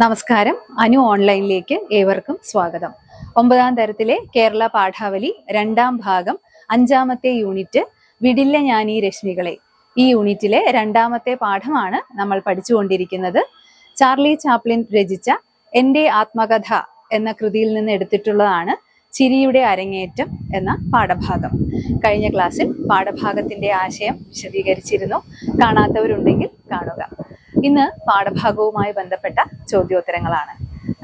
നമസ്കാരം. അനു ഓൺലൈനിലേക്ക് ഏവർക്കും സ്വാഗതം. ഒമ്പതാം തരത്തിലെ കേരള പാഠാവലി രണ്ടാം ഭാഗം അഞ്ചാമത്തെ യൂണിറ്റ് വിടില്ല ഞാനീ രശ്മികളെ. ഈ യൂണിറ്റിലെ രണ്ടാമത്തെ പാഠമാണ് നമ്മൾ പഠിച്ചുകൊണ്ടിരിക്കുന്നത്. ചാർലി ചാപ്ലിൻ രചിച്ച എന്റെ ആത്മകഥ എന്ന കൃതിയിൽ നിന്ന് എടുത്തിട്ടുള്ളതാണ് ചിരിയുടെ അരങ്ങേറ്റം എന്ന പാഠഭാഗം. കഴിഞ്ഞ ക്ലാസ്സിൽ പാഠഭാഗത്തിന്റെ ആശയം വിശദീകരിച്ചിരുന്നു. കാണാത്തവരുണ്ടെങ്കിൽ കാണുക. ഇന്ന് പാഠഭാഗവുമായി ബന്ധപ്പെട്ട ചോദ്യോത്തരങ്ങളാണ്.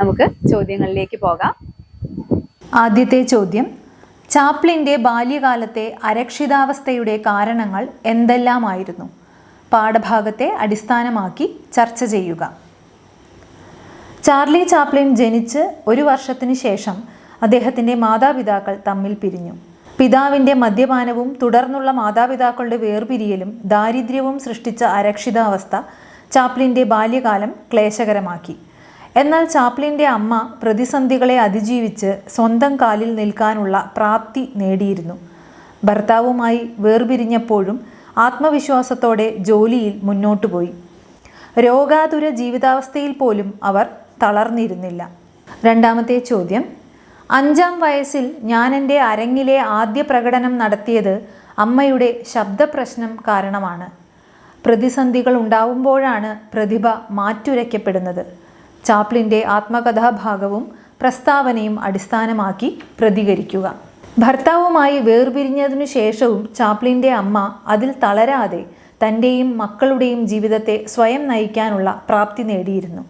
നമുക്ക് ചോദ്യങ്ങളിലേക്ക് പോകാം. ആദ്യത്തെ ചോദ്യം ചാപ്ലിന്റെ ബാല്യകാലത്തെ അരക്ഷിതാവസ്ഥയുടെ കാരണങ്ങൾ എന്തെല്ലാമായിരുന്നു? പാഠഭാഗത്തെ അടിസ്ഥാനമാക്കി ചർച്ച ചെയ്യുക. ചാർലി ചാപ്ലിൻ ജനിച്ച് ഒരു വർഷത്തിന് ശേഷം അദ്ദേഹത്തിന്റെ മാതാപിതാക്കൾ തമ്മിൽ പിരിഞ്ഞു. പിതാവിന്റെ മദ്യപാനവും തുടർന്നുള്ള മാതാപിതാക്കളുടെ വേർപിരിയലും ദാരിദ്ര്യവും സൃഷ്ടിച്ച അരക്ഷിതാവസ്ഥ ചാപ്ലിന്റെ ബാല്യകാലം ക്ലേശകരമാക്കി. എന്നാൽ ചാപ്ലിന്റെ അമ്മ പ്രതിസന്ധികളെ അതിജീവിച്ച് സ്വന്തം കാലിൽ നിൽക്കാനുള്ള പ്രാപ്തി നേടിയിരുന്നു. ഭർത്താവുമായി വേർപിരിഞ്ഞപ്പോഴും ആത്മവിശ്വാസത്തോടെ ജോലിയിൽ മുന്നോട്ടു പോയി. രോഗാതുര ജീവിതാവസ്ഥയിൽ പോലും അവർ തളർന്നിരുന്നില്ല. രണ്ടാമത്തെ ചോദ്യം. അഞ്ചാം വയസ്സിൽ ഞാൻ എന്റെ അരങ്ങിലെ ആദ്യ പ്രകടനം നടത്തിയത് അമ്മയുടെ ശബ്ദപ്രശ്നം കാരണമാണ്. പ്രതിസന്ധികൾ ഉണ്ടാവുമ്പോഴാണ് പ്രതിഭ മാറ്റുരയ്ക്കപ്പെടുന്നത്. ചാപ്ലിന്റെ ആത്മകഥാഭാഗവും പ്രസ്താവനയും അടിസ്ഥാനമാക്കി പ്രതികരിക്കുക. ഭർത്താവുമായി വേർപിരിഞ്ഞതിനു ശേഷവും ചാപ്ലിന്റെ അമ്മ അതിൽ തളരാതെ തന്റെയും മക്കളുടെയും ജീവിതത്തെ സ്വയം നയിക്കാനുള്ള പ്രാപ്തി നേടിയിരുന്നു.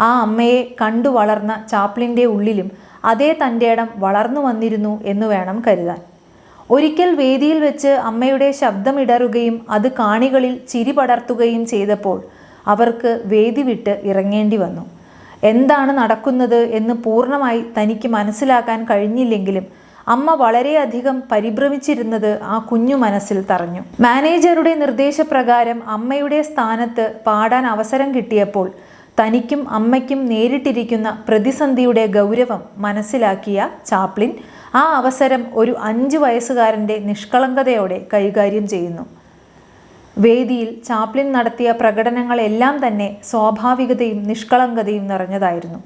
ആ അമ്മയെ കണ്ടു വളർന്ന ചാപ്ലിന്റെ ഉള്ളിലും അതേ തന്റെ ഇടം വളർന്നു വന്നിരുന്നു എന്ന് വേണം കരുതാൻ. ഒരിക്കൽ വേദിയിൽ വെച്ച് അമ്മയുടെ ശബ്ദമിടറുകയും അത് കാണികളിൽ ചിരി പടർത്തുകയും ചെയ്തപ്പോൾ അവർക്ക് വേദി വിട്ട് ഇറങ്ങേണ്ടി വന്നു. എന്താണ് നടക്കുന്നത് എന്ന് പൂർണമായി തനിക്ക് മനസ്സിലാക്കാൻ കഴിഞ്ഞില്ലെങ്കിലും അമ്മ വളരെയധികം പരിഭ്രമിച്ചിരുന്നത് ആ കുഞ്ഞു മനസ്സിൽ തറഞ്ഞു. മാനേജറുടെ നിർദ്ദേശപ്രകാരം അമ്മയുടെ സ്ഥാനത്ത് പാടാൻ അവസരം കിട്ടിയപ്പോൾ തനിക്കും അമ്മയ്ക്കും നേരിട്ടിരിക്കുന്ന പ്രതിസന്ധിയുടെ ഗൗരവം മനസ്സിലാക്കിയ ചാപ്ലിൻ ആ അവസരം ഒരു അഞ്ച് വയസ്സുകാരന്റെ നിഷ്കളങ്കതയോടെ കൈകാര്യം ചെയ്യുന്നു. വേദിയിൽ ചാപ്ലിൻ നടത്തിയ പ്രകടനങ്ങളെല്ലാം തന്നെ സ്വാഭാവികതയും നിഷ്കളങ്കതയും നിറഞ്ഞതായിരുന്നു.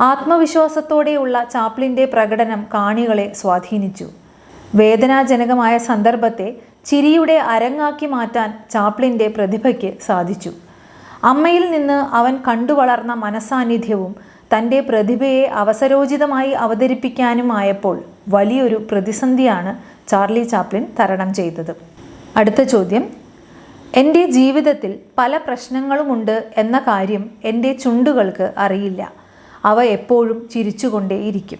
ആത്മവിശ്വാസത്തോടെയുള്ള ചാപ്ലിന്റെ പ്രകടനം കാണികളെ സ്വാധീനിച്ചു. വേദനാജനകമായ സന്ദർഭത്തെ ചിരിയുടെ അരങ്ങാക്കി മാറ്റാൻ ചാപ്ലിന്റെ പ്രതിഭയ്ക്ക് സാധിച്ചു. അമ്മയിൽ നിന്ന് അവൻ കണ്ടുവളർന്ന മനസാന്നിധ്യവും തന്റെ പ്രതിഭയെ അവസരോചിതമായി അവതരിപ്പിക്കാനുമായപ്പോൾ വലിയൊരു പ്രതിസന്ധിയാണ് ചാർലി ചാപ്ലിൻ തരണം ചെയ്തത്. അടുത്ത ചോദ്യം. എന്റെ ജീവിതത്തിൽ പല പ്രശ്നങ്ങളുമുണ്ട് എന്ന കാര്യം എന്റെ ചുണ്ടുകൾക്ക് അറിയില്ല. അവ എപ്പോഴും ചിരിച്ചുകൊണ്ടേയിരിക്കും.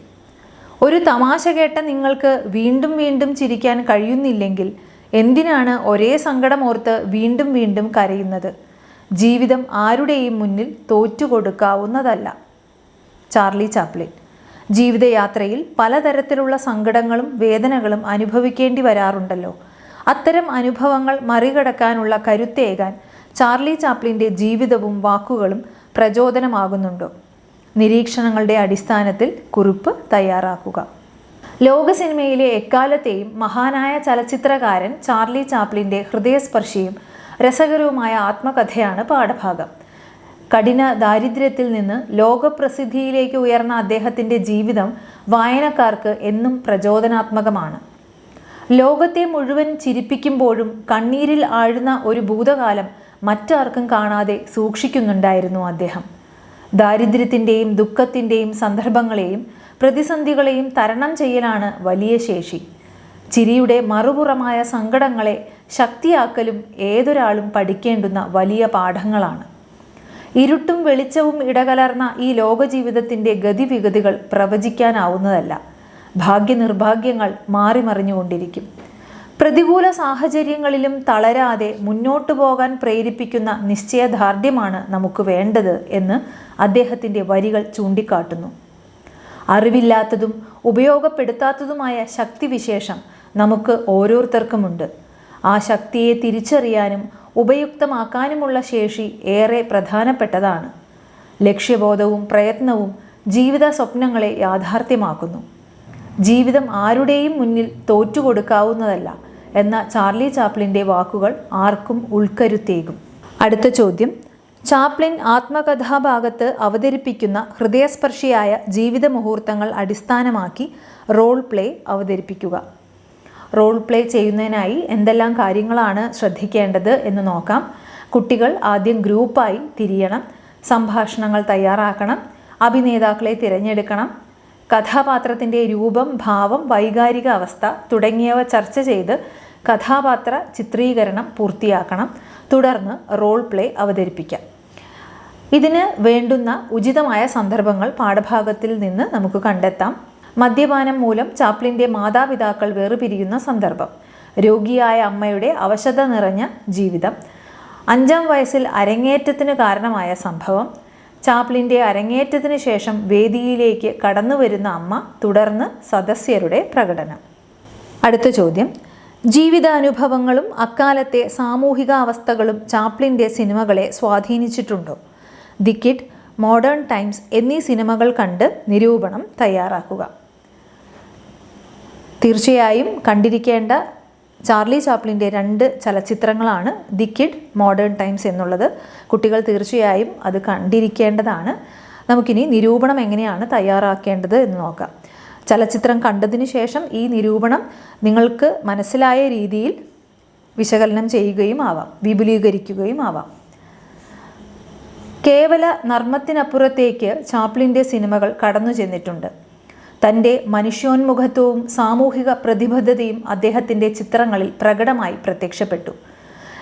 ഒരു തമാശ കേട്ട നിങ്ങൾക്ക് വീണ്ടും വീണ്ടും ചിരിക്കാൻ കഴിയുന്നില്ലെങ്കിൽ എന്തിനാണ് ഒരേ സങ്കടമോർത്ത് വീണ്ടും വീണ്ടും കരയുന്നത്? ജീവിതം ആരുടെയും മുന്നിൽ തോറ്റുകൊടുക്കാവുന്നതല്ല. Charlie Chaplin. ജീവിതയാത്രയിൽ പലതരത്തിലുള്ള സങ്കടങ്ങളും വേദനകളും അനുഭവിക്കേണ്ടി വരാറുണ്ടല്ലോ. അത്തരം അനുഭവങ്ങൾ മറികടക്കാനുള്ള കരുത്തേകാൻ ചാർലി ചാപ്ലിന്റെ ജീവിതവും വാക്കുകളും പ്രചോദനമാകുന്നുണ്ടോ? നിരീക്ഷണങ്ങളുടെ അടിസ്ഥാനത്തിൽ കുറിപ്പ് തയ്യാറാക്കുക. ലോക സിനിമയിലെ എക്കാലത്തെയും മഹാനായ ചലച്ചിത്രകാരൻ ചാർലി ചാപ്ലിന്റെ ഹൃദയസ്പർശിയും രസകരവുമായ ആത്മകഥയാണ് പാഠഭാഗം. കഠിന ദാരിദ്ര്യത്തിൽ നിന്ന് ലോകപ്രസിദ്ധിയിലേക്ക് ഉയർന്ന അദ്ദേഹത്തിന്റെ ജീവിതം വായനക്കാർക്ക് എന്നും പ്രചോദനാത്മകമാണ്. ലോകത്തെ മുഴുവൻ ചിരിപ്പിക്കുമ്പോഴും കണ്ണീരിൽ ആഴുന്ന ഒരു ഭൂതകാലം മറ്റാർക്കും കാണാതെ സൂക്ഷിക്കുന്നുണ്ടായിരുന്നു അദ്ദേഹം. ദാരിദ്ര്യത്തിന്റെയും ദുഃഖത്തിന്റെയും സന്ദർഭങ്ങളെയും പ്രതിസന്ധികളെയും തരണം ചെയ്യലാണ് വലിയ ശേഷി. ചിരിയുടെ മറുപുറമായ സങ്കടങ്ങളെ ശക്തിയാക്കലും ഏതൊരാളും പഠിക്കേണ്ടുന്ന വലിയ പാഠങ്ങളാണ്. ഇരുട്ടും വെളിച്ചവും ഇടകലർന്ന ഈ ലോകജീവിതത്തിന്റെ ഗതിവിഗതികൾ പ്രവചിക്കാനാവുന്നതല്ല. ഭാഗ്യനിർഭാഗ്യങ്ങൾ മാറിമറിഞ്ഞുകൊണ്ടിരിക്കും. പ്രതികൂല സാഹചര്യങ്ങളിലും തളരാതെ മുന്നോട്ടു പോകാൻ പ്രേരിപ്പിക്കുന്ന നിശ്ചയദാർഢ്യമാണ് നമുക്ക് വേണ്ടത് എന്ന് അദ്ദേഹത്തിന്റെ വരികൾ ചൂണ്ടിക്കാട്ടുന്നു. അറിവില്ലാത്തതും ഉപയോഗപ്പെടുത്താത്തതുമായ ശക്തിവിശേഷം നമുക്ക് ഓരോരുത്തർക്കുമുണ്ട്. ആ ശക്തിയെ തിരിച്ചറിയാനും ഉപയുക്തമാക്കാനുമുള്ള ശേഷി ഏറെ പ്രധാനപ്പെട്ടതാണ്. ലക്ഷ്യബോധവും പ്രയത്നവും ജീവിത സ്വപ്നങ്ങളെ യാഥാർത്ഥ്യമാക്കുന്നു. ജീവിതം ആരുടെയും മുന്നിൽ തോറ്റുകൊടുക്കാവുന്നതല്ല എന്ന ചാർലി ചാപ്ലിന്റെ വാക്കുകൾ ആർക്കും ഉൾക്കരുത്തേകും. അടുത്ത ചോദ്യം. ചാപ്ലിൻ ആത്മകഥാഭാഗത്ത് അവതരിപ്പിക്കുന്ന ഹൃദയസ്പർശിയായ ജീവിത മുഹൂർത്തങ്ങൾ അടിസ്ഥാനമാക്കി റോൾ പ്ലേ അവതരിപ്പിക്കുക. റോൾ പ്ലേ ചെയ്യുന്നതിനായി എന്തെല്ലാം കാര്യങ്ങളാണ് ശ്രദ്ധിക്കേണ്ടത് എന്ന് നോക്കാം. കുട്ടികൾ ആദ്യം ഗ്രൂപ്പായി തിരിയണം. സംഭാഷണങ്ങൾ തയ്യാറാക്കണം. അഭിനേതാക്കളെ തിരഞ്ഞെടുക്കണം. കഥാപാത്രത്തിന്റെ രൂപം ഭാവം വൈകാരിക അവസ്ഥ തുടങ്ങിയവ ചർച്ച ചെയ്ത് കഥാപാത്ര ചിത്രീകരണം പൂർത്തിയാക്കണം. തുടർന്ന് റോൾ പ്ലേ അവതരിപ്പിക്കാം. ഇതിന് വേണ്ടുന്ന ഉചിതമായ സന്ദർഭങ്ങൾ പാഠഭാഗത്തിൽ നിന്ന് നമുക്ക് കണ്ടെത്താം. മദ്യപാനം മൂലം ചാപ്ലിന്റെ മാതാപിതാക്കൾ വേർപിരിയുന്ന സന്ദർഭം. രോഗിയായ അമ്മയുടെ അവശത നിറഞ്ഞ ജീവിതം. അഞ്ചാം വയസ്സിൽ അരങ്ങേറ്റത്തിന് കാരണമായ സംഭവം. ചാപ്ലിന്റെ അരങ്ങേറ്റത്തിന് ശേഷം വേദിയിലേക്ക് കടന്നു വരുന്ന അമ്മ തുടർന്ന് സദസ്യരുടെ പ്രകടനം. അടുത്ത ചോദ്യം. ജീവിതാനുഭവങ്ങളും അക്കാലത്തെ സാമൂഹിക അവസ്ഥകളും ചാപ്ലിന്റെ സിനിമകളെ സ്വാധീനിച്ചിട്ടുണ്ടോ? ദി കിഡ് മോഡേൺ ടൈംസ് എന്നീ സിനിമകൾ കണ്ട് നിരൂപണം തയ്യാറാക്കുക. തീർച്ചയായും കണ്ടിരിക്കേണ്ട ചാർലി ചാപ്ലിന്റെ രണ്ട് ചലച്ചിത്രങ്ങളാണ് ദി കിഡ് മോഡേൺ ടൈംസ് എന്നുള്ളത്. കുട്ടികൾ തീർച്ചയായും അത് കണ്ടിരിക്കേണ്ടതാണ്. നമുക്കിനി നിരൂപണം എങ്ങനെയാണ് തയ്യാറാക്കേണ്ടത് എന്ന് നോക്കാം. ചലച്ചിത്രം കണ്ടതിന് ശേഷം ഈ നിരൂപണം നിങ്ങൾക്ക് മനസ്സിലായ രീതിയിൽ വിശകലനം ചെയ്യുകയും ആവാം വിപുലീകരിക്കുകയും ആവാം. കേവല നർമ്മത്തിനപ്പുറത്തേക്ക് ചാപ്ലിന്റെ സിനിമകൾ കടന്നു ചെന്നിട്ടുണ്ട് തന്റെ മനുഷ്യോന്മുഖത്വവും സാമൂഹിക പ്രതിബദ്ധതയും അദ്ദേഹത്തിന്റെ ചിത്രങ്ങളിൽ പ്രകടമായി പ്രത്യക്ഷപ്പെട്ടു.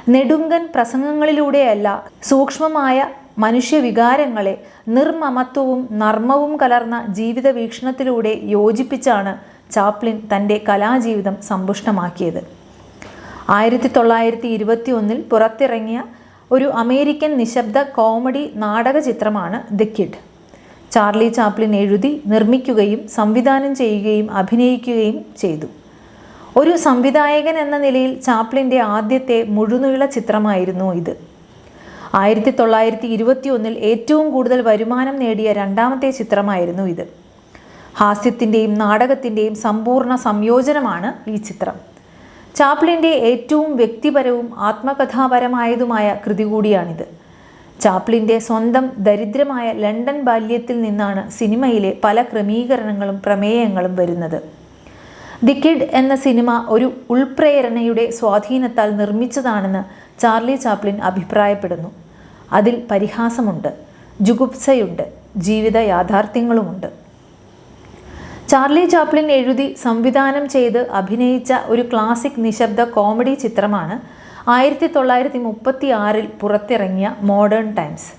നെടുങ്കൻ പ്രസംഗങ്ങളിലൂടെയല്ല സൂക്ഷ്മമായ മനുഷ്യവികാരങ്ങളെ നിർമ്മമത്വവും നർമ്മവും കലർന്ന ജീവിത വീക്ഷണത്തിലൂടെ യോജിപ്പിച്ചാണ് ചാപ്ലിൻ തന്റെ കലാജീവിതം സമ്പുഷ്ടമാക്കിയത്. ആയിരത്തി തൊള്ളായിരത്തി ഇരുപത്തി ഒന്നിൽ പുറത്തിറങ്ങിയ ഒരു അമേരിക്കൻ നിശബ്ദ കോമഡി നാടക ചിത്രമാണ് ദി കിഡ്. ചാർലി ചാപ്ലിൻ എഴുതി നിർമ്മിക്കുകയും സംവിധാനം ചെയ്യുകയും അഭിനയിക്കുകയും ചെയ്തു. ഒരു സംവിധായകൻ എന്ന നിലയിൽ ചാപ്ലിന്റെ ആദ്യത്തെ മുഴുനീള ചിത്രമായിരുന്നു ഇത്. ആയിരത്തി തൊള്ളായിരത്തി ഇരുപത്തി ഒന്നിൽ ഏറ്റവും കൂടുതൽ വരുമാനം നേടിയ രണ്ടാമത്തെ ചിത്രമായിരുന്നു ഇത്. ഹാസ്യത്തിന്റെയും നാടകത്തിന്റെയും സമ്പൂർണ സംയോജനമാണ് ഈ ചിത്രം. ചാപ്ലിന്റെ ഏറ്റവും വ്യക്തിപരവും ആത്മകഥാപരമായതുമായ കൃതി കൂടിയാണിത്. ചാപ്ലിന്റെ സ്വന്തം ദരിദ്രമായ ലണ്ടൻ ബാല്യത്തിൽ നിന്നാണ് സിനിമയിലെ പല ക്രമീകരണങ്ങളും പ്രമേയങ്ങളും വരുന്നത്. ദി കിഡ് എന്ന സിനിമ ഒരു ഉൾപ്രേരണയുടെ സ്വാധീനത്താൽ നിർമ്മിച്ചതാണെന്ന് ചാർലി ചാപ്ലിൻ അഭിപ്രായപ്പെടുന്നു. അതിൽ പരിഹാസമുണ്ട് ജുഗുപ്സയുണ്ട് ജീവിത യാഥാർത്ഥ്യങ്ങളുമുണ്ട്. ചാർലി ചാപ്ലിൻ എഴുതി സംവിധാനം ചെയ്ത് അഭിനയിച്ച ഒരു ക്ലാസിക് നിശബ്ദ കോമഡി ചിത്രമാണ് ആയിരത്തി തൊള്ളായിരത്തി മുപ്പത്തി ആറിൽ പുറത്തിറങ്ങിയ മോഡേൺ ടൈംസ്.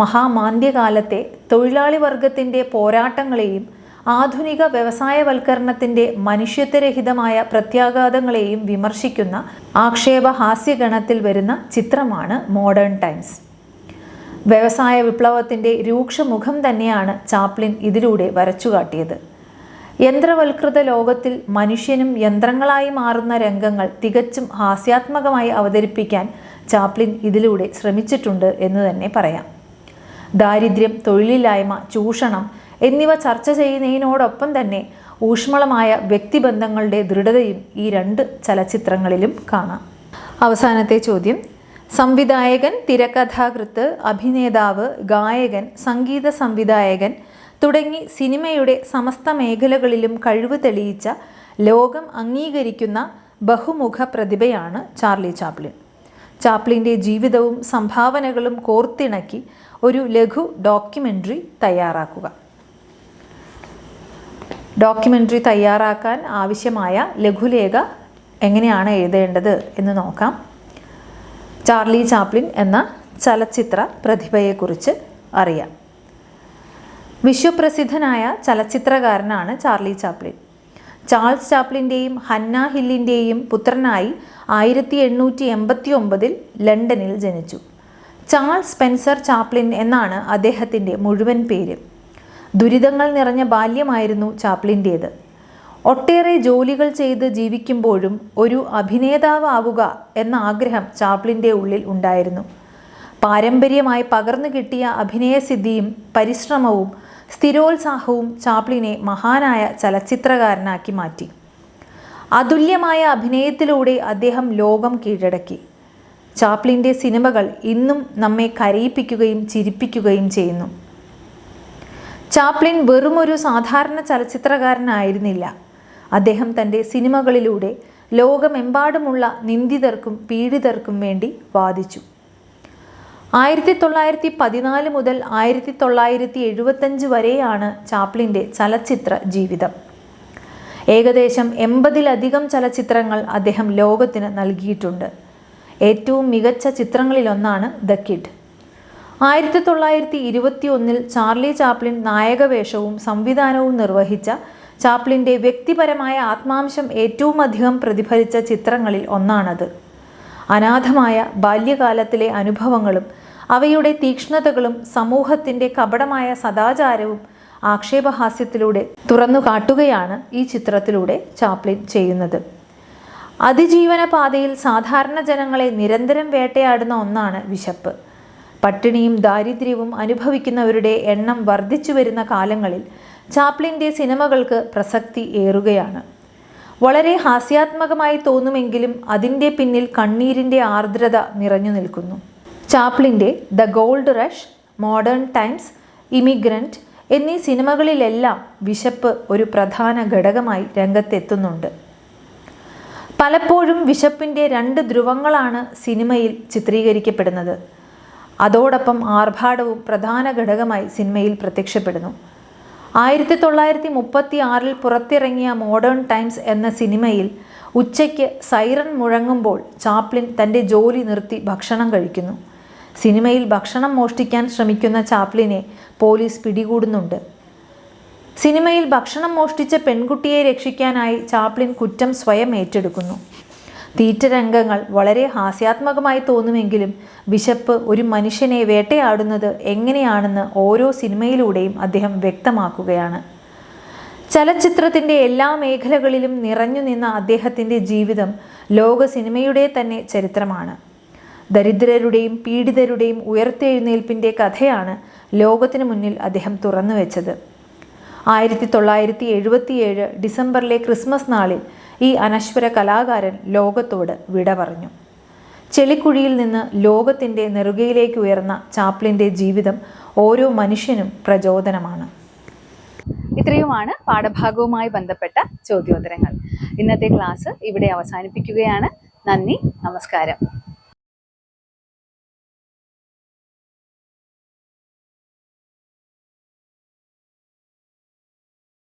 മഹാമാന്ദ്യകാലത്തെ തൊഴിലാളി വർഗത്തിന്റെ പോരാട്ടങ്ങളെയും ആധുനിക വ്യവസായവൽക്കരണത്തിന്റെ മനുഷ്യത്വരഹിതമായ പ്രത്യാഘാതങ്ങളെയും വിമർശിക്കുന്ന ആക്ഷേപഹാസ്യഗണത്തിൽ വരുന്ന ചിത്രമാണ് മോഡേൺ ടൈംസ്. വ്യവസായ വിപ്ലവത്തിന്റെ രൂക്ഷമുഖം തന്നെയാണ് ചാപ്ലിൻ ഇതിലൂടെ വരച്ചുകാട്ടിയത്. യന്ത്രവൽകൃത ലോകത്തിൽ മനുഷ്യനും യന്ത്രങ്ങളായി മാറുന്ന രംഗങ്ങൾ തികച്ചും ഹാസ്യാത്മകമായി അവതരിപ്പിക്കാൻ ചാപ്ലിൻ ഇതിലൂടെ ശ്രമിച്ചിട്ടുണ്ട് എന്ന് തന്നെ പറയാം. ദാരിദ്ര്യം തൊഴിലില്ലായ്മ ചൂഷണം എന്നിവ ചർച്ച ചെയ്യുന്നതിനോടൊപ്പം തന്നെ ഊഷ്മളമായ വ്യക്തിബന്ധങ്ങളുടെ ദൃഢതയും ഈ രണ്ട് ചലച്ചിത്രങ്ങളിലും കാണാം. അവസാനത്തെ ചോദ്യം. സംവിധായകൻ തിരക്കഥാകൃത്ത് അഭിനേതാവ് ഗായകൻ സംഗീത സംവിധായകൻ തുടങ്ങി സിനിമയുടെ സമസ്ത മേഖലകളിലും കഴിവ് തെളിയിച്ച ലോകം അംഗീകരിക്കുന്ന ബഹുമുഖ പ്രതിഭയാണ് ചാർലി ചാപ്ലിൻ. ചാപ്ലിന്റെ ജീവിതവും സംഭാവനകളും കോർത്തിണക്കി ഒരു ലഘു ഡോക്യുമെന്ററി തയ്യാറാക്കുക. ഡോക്യുമെന്ററി തയ്യാറാക്കാൻ ആവശ്യമായ ലഘുലേഖ എങ്ങനെയാണ് എഴുതേണ്ടത് എന്ന് നോക്കാം. ചാർലി ചാപ്ലിൻ എന്ന ചലച്ചിത്ര പ്രതിഭയെക്കുറിച്ച് അറിയാം. വിശ്വപ്രസിദ്ധനായ ചലച്ചിത്രകാരനാണ് ചാർലി ചാപ്ലിൻ. ചാൾസ് ചാപ്ലിന്റെയും ഹന്ന ഹില്ലിന്റെയും പുത്രനായി ആയിരത്തി എണ്ണൂറ്റി എൺപത്തി ഒമ്പതിൽ ലണ്ടനിൽ ജനിച്ചു. ചാൾസ് സ്പെൻസർ ചാപ്ലിൻ എന്നാണ് അദ്ദേഹത്തിന്റെ മുഴുവൻ പേര്. ദുരിതങ്ങൾ നിറഞ്ഞ ബാല്യമായിരുന്നു ചാപ്ലിന്റേത് ഒട്ടേറെ ജോലികൾ ചെയ്ത് ജീവിക്കുമ്പോഴും ഒരു അഭിനേതാവാവുക എന്ന ആഗ്രഹം ചാപ്ലിന്റെ ഉള്ളിൽ ഉണ്ടായിരുന്നു. പാരമ്പര്യമായി പകർന്നു കിട്ടിയ അഭിനയസിദ്ധിയും പരിശ്രമവും സ്ഥിരോത്സാഹവും ചാപ്ലിനെ മഹാനായ ചലച്ചിത്രകാരനാക്കി മാറ്റി. അതുല്യമായ അഭിനയത്തിലൂടെ അദ്ദേഹം ലോകം കീഴടക്കി. ചാപ്ലിന്റെ സിനിമകൾ ഇന്നും നമ്മെ കരയിപ്പിക്കുകയും ചിരിപ്പിക്കുകയും ചെയ്യുന്നു. ചാപ്ലിൻ വെറുമൊരു സാധാരണ ചലച്ചിത്രകാരനായിരുന്നില്ല. അദ്ദേഹം തന്റെ സിനിമകളിലൂടെ ലോകമെമ്പാടുമുള്ള നിന്ദിതർക്കും പീഡിതർക്കും വേണ്ടി വാദിച്ചു. ആയിരത്തി തൊള്ളായിരത്തി പതിനാല് മുതൽ ആയിരത്തി തൊള്ളായിരത്തി എഴുപത്തഞ്ച് വരെയാണ് ചാപ്ലിന്റെ ചലച്ചിത്ര ജീവിതം. ഏകദേശം എൺപതിലധികം ചലച്ചിത്രങ്ങൾ അദ്ദേഹം ലോകത്തിന് നൽകിയിട്ടുണ്ട്. ഏറ്റവും മികച്ച ചിത്രങ്ങളിലൊന്നാണ് ദ കിഡ്. ആയിരത്തി തൊള്ളായിരത്തി ഇരുപത്തി ഒന്നിൽ ചാർലി ചാപ്ലിൻ നായകവേഷവും സംവിധാനവും നിർവഹിച്ച ചാപ്ലിന്റെ വ്യക്തിപരമായ ആത്മാംശം ഏറ്റവും അധികം പ്രതിഫലിച്ച ചിത്രങ്ങളിൽ ഒന്നാണത്. അനാഥമായ ബാല്യകാലത്തിലെ അനുഭവങ്ങളും അവയുടെ തീക്ഷ്ണതകളും സമൂഹത്തിന്റെ കപടമായ സദാചാരവും ആക്ഷേപഹാസ്യത്തിലൂടെ തുറന്നു കാട്ടുകയാണ് ഈ ചിത്രത്തിലൂടെ ചാപ്ലിൻ ചെയ്യുന്നത്. അതിജീവന പാതയിൽ സാധാരണ ജനങ്ങളെ നിരന്തരം വേട്ടയാടുന്ന ഒന്നാണ് വിശപ്പ്. പട്ടിണിയും ദാരിദ്ര്യവും അനുഭവിക്കുന്നവരുടെ എണ്ണം വർദ്ധിച്ചു വരുന്ന കാലങ്ങളിൽ ചാപ്ലിന്റെ സിനിമകൾക്ക് പ്രസക്തി ഏറുകയാണ്. വളരെ ഹാസ്യാത്മകമായി തോന്നുമെങ്കിലും അതിന്റെ പിന്നിൽ കണ്ണീരിന്റെ ആർദ്രത നിറഞ്ഞു നിൽക്കുന്നു. ചാപ്ലിന്റെ the gold rush modern times immigrant എന്നീ സിനിമകളിലെല്ലാം വിശപ്പ് ഒരു പ്രധാന ഘടകമായി രംഗത്തെത്തുന്നുണ്ട്. പലപ്പോഴും വിശപ്പിന്റെ രണ്ട് ധ്രുവങ്ങളാണ് സിനിമയിൽ ചിത്രീകരിക്കപ്പെടുന്നത്. അതോടൊപ്പം ആർഭാടവും പ്രധാന ഘടകമായി സിനിമയിൽ പ്രത്യക്ഷപ്പെടുന്നു. ആയിരത്തി തൊള്ളായിരത്തി മുപ്പത്തി ആറിൽ പുറത്തിറങ്ങിയ മോഡേൺ ടൈംസ് എന്ന സിനിമയിൽ ഉച്ചയ്ക്ക് സൈറൺ മുഴങ്ങുമ്പോൾ ചാപ്ലിൻ തന്റെ ജോലി നിർത്തി ഭക്ഷണം കഴിക്കുന്നു. സിനിമയിൽ ഭക്ഷണം മോഷ്ടിക്കാൻ ശ്രമിക്കുന്ന ചാപ്ലിനെ പോലീസ് പിടികൂടുന്നുണ്ട്. സിനിമയിൽ ഭക്ഷണം മോഷ്ടിച്ച പെൺകുട്ടിയെ രക്ഷിക്കാനായി ചാപ്ലിൻ കുറ്റം സ്വയം ഏറ്റെടുക്കുന്നു. തീറ്റ രംഗങ്ങൾ വളരെ ഹാസ്യാത്മകമായി തോന്നുമെങ്കിലും വിശപ്പ് ഒരു മനുഷ്യനെ വേട്ടയാടുന്നത് എങ്ങനെയാണെന്ന് ഓരോ സിനിമയിലൂടെയും അദ്ദേഹം വ്യക്തമാക്കുകയാണ്. ചലച്ചിത്രത്തിന്റെ എല്ലാ മേഖലകളിലും നിറഞ്ഞു നിന്ന അദ്ദേഹത്തിന്റെ ജീവിതം ലോക സിനിമയുടെ തന്നെ ചരിത്രമാണ്. ദരിദ്രരുടെയും പീഡിതരുടെയും ഉയർത്തെഴുന്നേൽപ്പിന്റെ കഥയാണ് ലോകത്തിനു മുന്നിൽ അദ്ദേഹം തുറന്നു വെച്ചത്. ആയിരത്തി തൊള്ളായിരത്തി എഴുപത്തിയേഴ് ഡിസംബറിലെ ക്രിസ്മസ് നാളിൽ ഈ അനശ്വര കലാകാരൻ ലോകത്തോട് വിട പറഞ്ഞു. ചെളിക്കുഴിയിൽ നിന്ന് ലോകത്തിന്റെ നെറുകയിലേക്ക് ഉയർന്ന ചാപ്ലിന്റെ ജീവിതം ഓരോ മനുഷ്യനും പ്രചോദനമാണ്. ഇത്രയുമാണ് പാഠഭാഗവുമായി ബന്ധപ്പെട്ട ചോദ്യോത്തരങ്ങൾ. ഇന്നത്തെ ക്ലാസ് ഇവിടെ അവസാനിപ്പിക്കുകയാണ്. നന്ദി നമസ്കാരം.